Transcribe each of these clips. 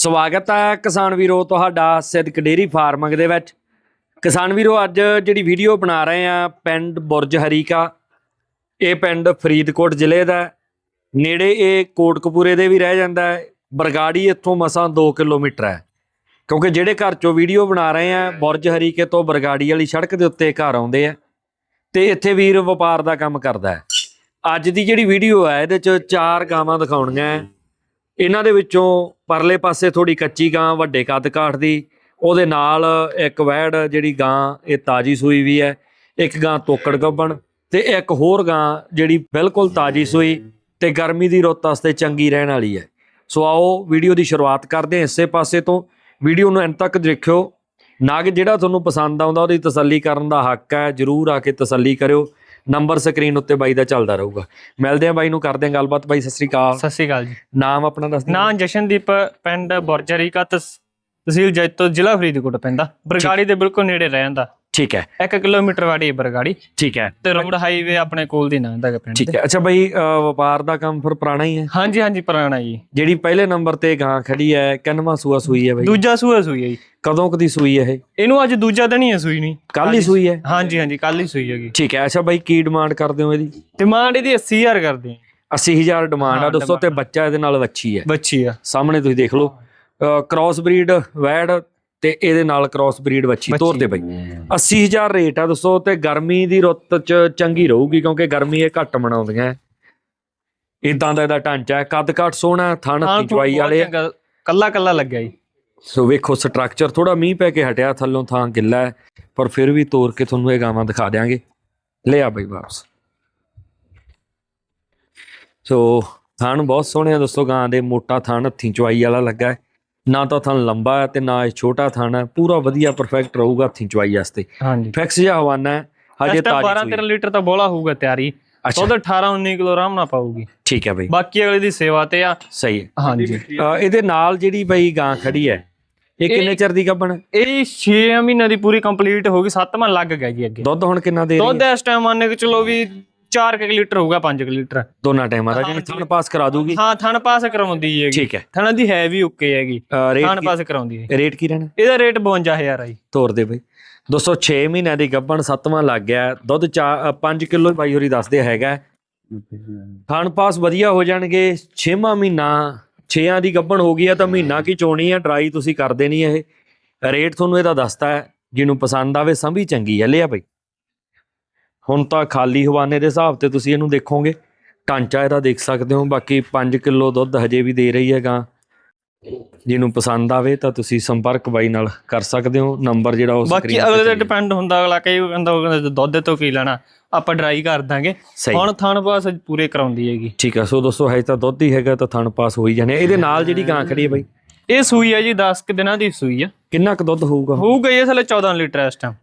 ਸਵਾਗਤ ਹੈ ਕਿਸਾਨ ਵੀਰੋ ਤੁਹਾਡਾ ਸਿੱਧਕ ਡੇਰੀ ਫਾਰਮਿੰਗ ਦੇ ਵਿੱਚ। ਕਿਸਾਨ ਵੀਰੋ, ਅੱਜ ਜਿਹੜੀ ਵੀਡੀਓ ਬਣਾ ਰਹੇ ਆ ਪਿੰਡ ਬੁਰਜ ਹਰੀਕਾ। ਇਹ ਪਿੰਡ ਫਰੀਦਕੋਟ ਜ਼ਿਲ੍ਹੇ ਦਾ ਨੇੜੇ ਇਹ ਕੋਟਕਪੂਰੇ ਦੇ ਵੀ ਰਹਿ ਜਾਂਦਾ ਹੈ। ਬਰਗਾੜੀ ਇੱਥੋਂ ਮਸਾਂ 2 ਕਿਲੋਮੀਟਰ ਹੈ। ਕਿਉਂਕਿ ਜਿਹੜੇ ਘਰ ਚੋਂ ਵੀਡੀਓ ਬਣਾ ਰਹੇ ਆ ਬੁਰਜ ਹਰੀਕੇ ਤੋਂ ਬਰਗਾੜੀ ਵਾਲੀ ਸੜਕ ਦੇ ਉੱਤੇ ਘਰ ਆਉਂਦੇ ਆ। ਤੇ ਇੱਥੇ ਵੀਰ ਵਪਾਰ ਦਾ ਕੰਮ ਕਰਦਾ ਹੈ। ਅੱਜ ਦੀ ਜਿਹੜੀ ਵੀਡੀਓ ਹੈ, ਇਹਦੇ ਚ ਚਾਰ ਗਾਵਾਂ ਦਿਖਾਉਣੀਆਂ ਇਹਨਾਂ ਦੇ ਵਿੱਚੋਂ ਪਰਲੇ ਪਾਸੇ ਥੋੜੀ ਕੱਚੀ ਗਾਂ, ਵੱਡੇ ਕੱਦ ਕਾਠ ਦੀ, ਉਹਦੇ ਨਾਲ ਇੱਕ ਵੈੜ ਜਿਹੜੀ ਗਾਂ, ਇਹ ਤਾਜੀ ਸੂਈ ਵੀ ਹੈ, ਇੱਕ ਗਾਂ ਤੋਕੜ ਗੱਬਣ ਤੇ ਇੱਕ ਹੋਰ ਗਾਂ ਜਿਹੜੀ ਬਿਲਕੁਲ ਤਾਜੀ ਸੂਈ ਤੇ ਗਰਮੀ ਦੀ ਰੁੱਤ ਵਾਸਤੇ ਚੰਗੀ ਰਹਿਣ ਵਾਲੀ ਹੈ। ਸੋ ਆਓ ਵੀਡੀਓ ਦੀ ਸ਼ੁਰੂਆਤ ਕਰਦੇ ਹਾਂ ਇਸੇ ਪਾਸੇ ਤੋਂ। ਵੀਡੀਓ ਨੂੰ ਅੰਤ ਤੱਕ ਦੇਖਿਓ। ਨਾਗ ਜਿਹੜਾ ਤੁਹਾਨੂੰ ਪਸੰਦ ਆਉਂਦਾ, ਉਹਦੀ ਤਸੱਲੀ ਕਰਨ ਦਾ ਹੱਕ ਹੈ, ਜਰੂਰ ਆ ਕੇ ਤਸੱਲੀ ਕਰਿਓ। ਨੰਬਰ ਸਕਰੀਨ ਉੱਤੇ ਬਾਈ ਦਾ ਚੱਲਦਾ ਰਹੂਗਾ। ਮਿਲਦੇ ਹਾਂ ਬਾਈ ਨੂੰ ਕਰਦੇ ਹਾਂ ਗੱਲਬਾਤ। ਬਾਈ ਸਤਿ ਸ੍ਰੀ ਅਕਾਲ। ਸਤਿ ਸ਼੍ਰੀ ਅਕਾਲ ਜੀ। ਨਾਮ ਆਪਣਾ ਦੱਸ ਦਿਓ। ਨਾਂ ਜਸ਼ਨਦੀਪ ਪਿੰਡ ਬੁਰਜਰੀ ਕਾ ਤਹਿਸੀਲ ਜੈਤੋ ਜ਼ਿਲ੍ਹਾ ਫਰੀਦਕੋਟ ਪੈਂਦਾ ਬਰਗਾੜੀ ਦੇ ਬਿਲਕੁਲ ਨੇੜੇ ਰਹਿ ਜਾਂਦਾ ਠੀਕ ਹੈ। 1 ਕਿਲੋਮੀਟਰ ਵਾੜੀ ਬਰਗਾੜੀ। ਠੀਕ ਹੈ। ਤੇ ਰੋਡ ਹਾਈਵੇ ਆਪਣੇ ਕੋਲ ਦੀ ਲੰਘਦਾ ਹੈ ਪਿੰਡ। ਠੀਕ ਹੈ। ਅੱਛਾ ਬਾਈ ਵਪਾਰ ਦਾ ਕੰਮ ਫਿਰ ਪੁਰਾਣਾ ਹੀ ਹੈ? ਹਾਂਜੀ ਹਾਂਜੀ ਪੁਰਾਣਾ ਜੀ। ਜਿਹੜੀ ਪਹਿਲੇ ਨੰਬਰ ਤੇ ਗਾਂ ਖੜੀ ਹੈ ਕਿੰਨਵਾਂ ਸੂਆ ਸੂਈ ਹੈ ਬਾਈ? ਦੂਜਾ ਸੂਆ ਸੂਈ ਹੈ ਜੀ। ਕਦੋਂ ਕਦੀ ਸੂਈ ਹੈ ਇਹ? ਇਹਨੂੰ ਅੱਜ ਦੂਜਾ ਦਿਨ ਹੀ ਹੈ ਸੂਈ ਨਹੀਂ ਕੱਲ ਹੀ ਸੂਈ ਹੈ? ਹਾਂਜੀ ਹਾਂਜੀ ਕੱਲ ਹੀ ਸੂਈ ਹੈਗੀ। ਠੀਕ ਹੈ। ਅੱਛਾ ਬਾਈ ਕੀ ਡਿਮਾਂਡ ਕਰਦੇ ਹੋ ਇਹਦੀ? ਡਿਮਾਂਡ ਇਹਦੀ 80000 ਕਰਦੇ ਆ 80000 ਡਿਮਾਂਡ ਆ ਦੋਸਤੋ ਤੇ ਬੱਚਾ ਇਹਦੇ ਨਾਲ ਵੱਛੀ ਹੈ। ਬੱਚੀ ਆ। ਸਾਹਮਣੇ ਤੁਸੀਂ ਦੇਖ ਲਓ। ਕ੍ਰਾਸ ਬਰੀਡ ਵੈੜ ਤੇ ਇਹਦੇ ਨਾਲ ਕ੍ਰਾਸ ਬਰੀਡ ਵੱਛੀ ਵੱਛੀ। ਤੋਰ ਦੇ ਬਾਈ 80000 ਰੇਟ ਆ ਦੋਸਤੋ ਤੇ ਗਰਮੀ ਦੀ ਰੁੱਤ ਚ ਚੰਗੀ ਰਹੂਗੀ ਕਿਉਂਕਿ ਗਰਮੀ ਇਹ ਘੱਟ ਮਨਾਉਂਦੀਆਂ। ਇਦਾਂ ਦਾ ਇਹਦਾ ਢਾਂਚਾ ਹੈ। ਕੱਦ ਕਾਠ ਸੋਹਣਾ ਥਣ ਚਵਾਈ ਵਾਲੇ। ਕੱਲਾ ਕੱਲਾ ਲੱਗਿਆ ਜੀ। ਸੋ ਵੇਖੋ ਸਟਰਕਚਰ ਥੋੜਾ ਮੀਂਹ ਪੈ ਕੇ ਹਟਿਆ ਥੱਲੋਂ ਥਾਂ ਗਿੱਲਾ ਹੈ ਪਰ ਫਿਰ ਵੀ ਤੋੜ ਕੇ ਤੁਹਾਨੂੰ ਇਹ ਗਾਵਾਂ ਦਿਖਾ ਦਿਆਂਗੇ। ਲੈ ਆ ਬਈ ਵਾਪਸ। ਸੋ ਥਣ ਬਹੁਤ ਸੋਹਣੇ ਆ ਦੋਸਤੋ ਗਾਂ ਦੇ ਮੋਟਾ ਥਣ ਹੱਥੀਂ ਚਵਾਈ ਵਾਲਾ ਲੱਗਾ ਹੈ। ਨਾ ਤਾਂ ਥਣ ਲੰਬਾ ਹੈ ਤੇ ਨਾ ਇਹ ਛੋਟਾ ਥਣ ਹੈ। ਪੂਰਾ ਵਧੀਆ ਪਰਫੈਕਟ ਰਹੂਗਾ ਹੱਥੀਂ ਚਵਾਈ ਵਾਸਤੇ। ਹਾਂਜੀ। ਫਿਕਸ ਜਿਹਾ ਹਵਾਨਾ ਹੈ ਹਜੇ ਅੱਜ ਤਾਂ 12 ਤਾਜੀ 13 ਲੀਟਰ ਤਾਂ ਬੋਲਾ ਹੋਊਗਾ ਤਿਆਰੀ। ਅੱਛਾ। ਦੁੱਧ 18 19 ਕਿਲੋ ਆਰਾਮ ਨਾਲ ਪਾਊਗੀ। ਠੀਕ ਹੈ ਬਈ। ਬਾਕੀ ਅਗਲੇ ਦੀ ਸੇਵਾ ਤੇ ਆ। ਸਹੀ ਹੈ। ਹਾਂਜੀ। ਇਹਦੇ ਨਾਲ ਜਿਹੜੀ ਬਈ ਗਾਂ ਖੜੀ ਹੈ ਇਹ ਕਿੰਨੇ ਚਿਰ ਦੀ ਗੱਭਣ? ਇਹ 6 ਮਹੀਨਿਆਂ ਦੀ ਪੂਰੀ ਕੰਪਲੀਟ ਹੋ ਗਈ 7ਵਾਂ ਲੱਗ ਗਿਆ ਜੀ ਅੱਗੇ। ਦੁੱਧ ਹੁਣ ਕਿੰਨਾ ਦੇ ਰਹੀ ਦੁੱਧ ਇਸ ਟਾਈਮ ਮੰਨ ਕੇ ਚਲੋ ਵੀ 4 ਕਿ ਲੀਟਰ ਹੋਊਗਾ 5 ਕਿ ਲੀਟਰ। ਦੋਨਾਂ ਟਾਈਮਾਂ ਦਾ ਜਾਨੀ ਥਣ ਪਾਸ ਕਰਾ ਦੂਗੀ ਹਾਂ ਥਣ ਪਾਸ ਕਰਾਉਂਦੀ ਹੈਗੀ। ਠੀਕ ਹੈ। ਥਣ ਦੀ ਹੈ ਵੀ ਓਕੇ ਹੈਗੀ। ਥਣ ਪਾਸ ਕਰਾਉਂਦੀ ਹੈ। ਰੇਟ ਕੀ ਰਹਿਣਾ? ਇਹਦਾ ਰੇਟ 52000 ਆ ਜੀ। ਤੋਰ ਦੇ ਬਈ। 206 ਮਹੀਨਿਆਂ ਦੀ ਗੱਭਣ ਸੱਤਵਾਂ ਲੱਗ ਗਿਆ। ਦੁੱਧ 5 ਕਿਲੋ ਬਾਈ ਹੋਰੀ ਦੱਸਦੇ ਹੈਗਾ। ਖਾਣ ਪਾਸ ਵਧੀਆ ਹੋ ਜਾਣਗੇ 6ਵਾਂ ਮਹੀਨਾ। 6ਾਂ ਦੀ ਗੱਭਣ ਹੋ ਗਈ ਆ ਤਾਂ ਮਹੀਨਾ ਕੀ ਚੋਣੀ ਆ ਡਰਾਈ ਤੁਸੀਂ ਕਰਦੇ ਨਹੀਂ ਇਹ। ਰੇਟ ਤੁਹਾਨੂੰ ਇਹਦਾ ਦੱਸਤਾ ਹੈ। ਜਿਹਨੂੰ ਪਸੰਦ ਆਵੇ ਸੰਭੀ ਚੰਗੀ ਹੈ ਲਿਆ ਬਈ। ਹੁਣ ਤਾਂ ਖਾਲੀ ਹਵਾਨੇ ਦੇ ਹਿਸਾਬ ਤੇ ਤੁਸੀਂ ਇਹਨੂੰ ਦੇਖੋਗੇ। ਢਾਂਚਾ ਇਹਦਾ ਦੇਖ ਸਕਦੇ ਹੋ ਬਾਕੀ 5 ਕਿਲੋ ਦੁੱਧ ਹਜੇ ਵੀ ਦੇ ਰਹੀ ਹੈਗਾ। ਜਿਹਨੂੰ ਪਸੰਦ ਆਵੇ ਤਾਂ ਤੁਸੀਂ ਸੰਪਰਕ ਬਾਈ ਨਾਲ ਕਰ ਸਕਦੇ ਹੋ ਨੰਬਰ ਜਿਹੜਾ ਉਹ ਬਾਕੀ ਅਗਲੇ ਤੇ ਡਿਪੈਂਡ ਹੁੰਦਾ ਅਗਲਾ ਕਈ ਕਹਿੰਦਾ ਉਹ ਕਹਿੰਦਾ ਦੁੱਧ ਤੋਂ ਕੀ ਲੈਣਾ ਆਪਾਂ ਡਰਾਈ ਕਰ ਦਾਂਗੇ। ਹੁਣ ਥਣ ਪਾਸ ਪੂਰੇ ਕਰਾਉਂਦੀ ਹੈਗੀ। ਠੀਕ ਆ ਸੋ ਦੋਸਤੋ ਹੈ ਤਾਂ ਦੁੱਧ ਹੀ ਹੈਗਾ ਤਾਂ ਥਣ ਪਾਸ ਹੋ ਹੀ ਜਾਣੇ। ਇਹਦੇ ਨਾਲ ਜਿਹੜੀ ਗਾਂ ਖੜੀ ਹੈ ਬਾਈ? ਇਹ ਸੂਈ ਹੈ ਜੀ 10 ਕਿ ਦਿਨਾਂ ਦੀ ਸੂਈ ਆ। ਕਿੰਨਾ ਕੁ ਦੁੱਧ ਹੋਊਗਾ? ਹੋਊਗਾ ਇਹ ਥਲੇ 14 ਲੀਟਰ ਇਸ ਟਾਈਮ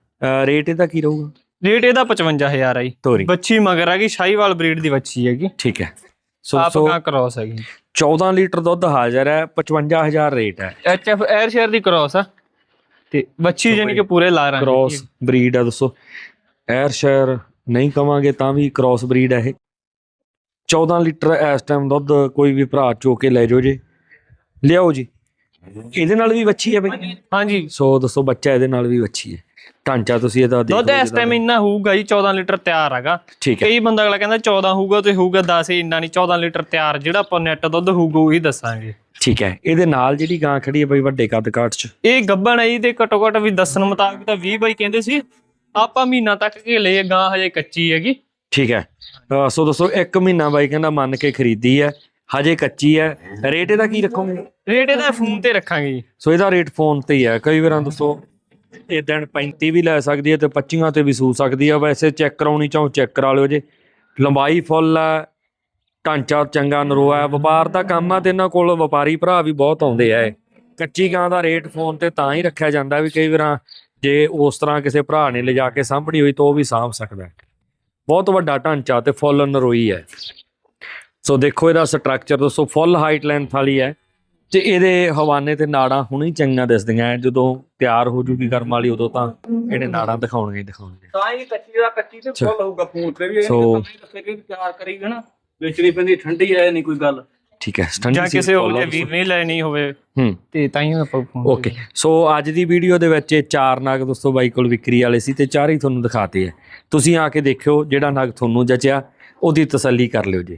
ਰੇਟ ਇਹਦਾ ਕੀ ਰਹੂਗਾ? ਰੇਟ ਇਹਦਾ 55000 ਆ ਜੀ। ਤੋਰੀ। ਬੱਚੀ ਮਗਰ ਹੈਗੀ ਸ਼ਾਹੀਵਾਲ ਬਰੀਡ ਦੀ ਬੱਚੀ ਹੈਗੀ। ਠੀਕ ਹੈ। ਸੋ ਸੋ ਕਾ ਕ੍ਰੋਸ ਹੈਗੀ। 14 ਲੀਟਰ ਦੁੱਧ ਹਾਜ਼ਰ ਹੈ 55000 ਰੇਟ ਹੈ। ਐਚ ਐਫ 에ਅਰ ਸ਼ੇਅਰ ਦੀ ਕ੍ਰੋਸ ਆ। ਤੇ ਬੱਚੀ ਜਾਨੀ ਕਿ ਪੂਰੇ ਲਾ ਰਾਂ ਕ੍ਰਾਸ ਬਰੀਡ ਆ ਦੋਸਤੋ ਐਰਸ਼ਾਇਰ ਨਹੀਂ ਕਵਾਂਗੇ ਤਾਂ ਵੀ ਕ੍ਰਾਸ ਬਰੀਡ ਹੈ ਇਹ। 14 ਲੀਟਰ ਇਸ ਟਾਈਮ ਦੁੱਧ ਕੋਈ ਵੀ ਭਰਾ ਚੋ ਕੇ ਲੈ ਜਾਓ ਜੀ। ਲਿਆਓ ਜੀ। ਇਹਦੇ ਨਾਲ ਵੀ ਵੱਛੀ ਹੈ ਬਈ? ਹਾਂਜੀ ਸੋ ਦੋਸਤੋ ਬੱਚਾ ਇਹਦੇ ਨਾਲ ਵੀ ਵੱਛੀ ਹੈ। ਢਾਂਚਾ ਤੁਸੀਂ ਇਹਦਾ ਦੇਖ ਦੁੱਧ ਇਸ ਟਾਈਮ ਇੰਨਾ ਹੋਊਗਾ ਜੀ 14 ਲੀਟਰ ਤਿਆਰ ਹੈਗਾ। ਠੀਕ ਹੈ। ਕਈ ਬੰਦਾ ਅਗਲਾ ਕਹਿੰਦਾ 14 ਹੋਊਗਾ ਤੇ ਹੋਊਗਾ 10 ਹੀ ਇੰਨਾ ਨਹੀਂ 14 ਲੀਟਰ ਤਿਆਰ ਜਿਹੜਾ ਆਪਾਂ ਨੈਟ ਦੁੱਧ ਹੋਊਗਾ ਉਹੀ ਦੱਸਾਂਗੇ। ਠੀਕ ਹੈ। ਇਹਦੇ ਨਾਲ ਜਿਹੜੀ ਗਾਂ ਖੜੀ ਹੈ ਬਈ ਵੱਡੇ ਕੱਦ ਕਾਠ ਚ? ਇਹ ਗੱਬਣ ਹੈ ਜੀ ਤੇ ਘਟੋ ਘਟ ਵੀ ਦੱਸਣ ਮੁਤਾਬਕ ਤਾਂ 20 ਬਾਈ ਕਹਿੰਦੇ ਸੀ। ਆਪਾਂ ਮਹੀਨਾ ਤੱਕ ਕੇ ਲਏ ਗਾਂ ਹਜੇ ਕੱਚੀ ਹੈਗੀ। ਠੀਕ ਹੈ। ਸੋ ਦੋਸਤੋ 1 ਮਹੀਨਾ ਬਾਈ ਕਹਿੰਦਾ ਮੰਨ ਕੇ ਖਰੀਦੀ ਹੈ। ਹਜੇ ਕੱਚੀ ਹੈ। ਰੇਟ ਇਹਦਾ ਕੀ ਰੱਖੋਗੇ? ਰੇਟ ਇਹਦਾ ਫੋਨ ਤੇ ਰੱਖਾਂਗੇ ਜੀ। ਸੋ ਇਹਦਾ ਰੇਟ ਫੋਨ ਤੇ ਹੀ ਹੈ। ਕਈ ਵਾਰਾਂ ਦੋਸਤੋ ਇਹ ਦਿਨ 35 ਵੀ ਲੈ ਸਕਦੀ ਹੈ ਤੇ 25 ਤੇ ਵੀ ਸੂ ਸਕਦੀ ਹੈ। ਵੈਸੇ ਚੈੱਕ ਕਰਾਉਣੀ ਚਾਹੋ ਚੈੱਕ ਕਰਾ ਲਿਓ ਜੇ। ਲੰਬਾਈ ਫੁੱਲ ਹੈ ਢਾਂਚਾ ਚੰਗਾ ਨਰੋਆ ਹੈ। ਵਪਾਰ ਦਾ ਕੰਮ ਆ ਤੇ ਇਹਨਾਂ ਕੋਲ ਵਪਾਰੀ ਭਰਾ ਵੀ ਬਹੁਤ ਆਉਂਦੇ ਆ। ਕੱਚੀ ਗਾਂ ਦਾ ਰੇਟ ਫੋਨ ਤੇ ਤਾਂ ਹੀ ਰੱਖਿਆ ਜਾਂਦਾ ਵੀ ਕਈ ਵਾਰਾਂ ਜੇ ਉਸ ਤਰ੍ਹਾਂ ਕਿਸੇ ਭਰਾ ਨੇ ਲਿਜਾ ਕੇ ਸਾਂਭਣੀ ਹੋਈ ਤਾਂ ਉਹ ਵੀ ਸਾਂਭ ਸਕਦਾ। ਬਹੁਤ ਵੱਡਾ ਢਾਂਚਾ ਤੇ ਫੁੱਲ ਨਰੋਈ ਹੈ। ਸੋ ਦੇਖੋ ਇਹਦਾ ਸਟਰਕਚਰ ਦੋਸਤੋ ਫੁੱਲ ਹਾਈਟ ਲੈਂਥ ਵਾਲੀ ਹੈ ਤੇ ਇਹਦੇ ਹਵਾਨੇ ਤੇ ਨਾੜਾਂ ਹੁਣੇ ਚੰਗੀਆਂ ਦਿਸਦੀਆਂ ਐ। ਜਦੋਂ ਤਿਆਰ ਹੋ ਜੂਗੀ ਕਰਮ ਵਾਲੀ ਉਦੋਂ ਤਾਂ ਇਹਨੇ ਨਾੜਾਂ ਦਿਖਾਉਣਗੇ ਹੀ ਦਿਖਾਉਣਗੇ ਤਾਂ ਹੀ ਕੱਚੀ ਦਾ ਕੱਚੀ ਤੇ। ਫੁੱਲ ਹੋਊਗਾ ਤੇ ਵੀ। ਇਹ ਸੋ- ਤਾਂ ਹੀ ਦੱਸੇ ਕਿ ਤਿਆਰ ਕਰੀਗਾ ਨਾ। ਵੇਚਣੀ ਪੈਂਦੀ ਠੰਡੀ ਐ ਨਹੀਂ ਕੋਈ ਗੱਲ। ਠੀਕ ਹੈ ਠੰਡੀ ਜਾਂ ਕਿਸੇ ਹੋਰ ਦੇ ਵੀਰ ਨੇ ਲੈਣੀ ਹੋਵੇ ਹੂੰ। ਤੇ ਤਾਂ ਹੀ ਆਪਾਂ ਫੋਨ ਓਕੇ ਸੋ ਅੱਜ ਦੀ ਵੀਡੀਓ ਦੇ ਵਿੱਚ ਇਹ ਚਾਰ ਨਗ ਦੋਸਤੋ ਬਾਈ ਕੋਲ ਵਿਕਰੀ ਵਾਲੇ ਸੀ ਤੇ ਚਾਰ ਹੀ ਤੁਹਾਨੂੰ ਦਿਖਾਤੇ ਆ ਤੁਸੀਂ ਆ ਕੇ ਦੇਖਿਓ ਜਿਹੜਾ ਨਗ ਤੁਹਾਨੂੰ ਜਚਿਆ ਉਹਦੀ ਤਸੱਲੀ ਕਰ ਲਿਓ ਜੀ।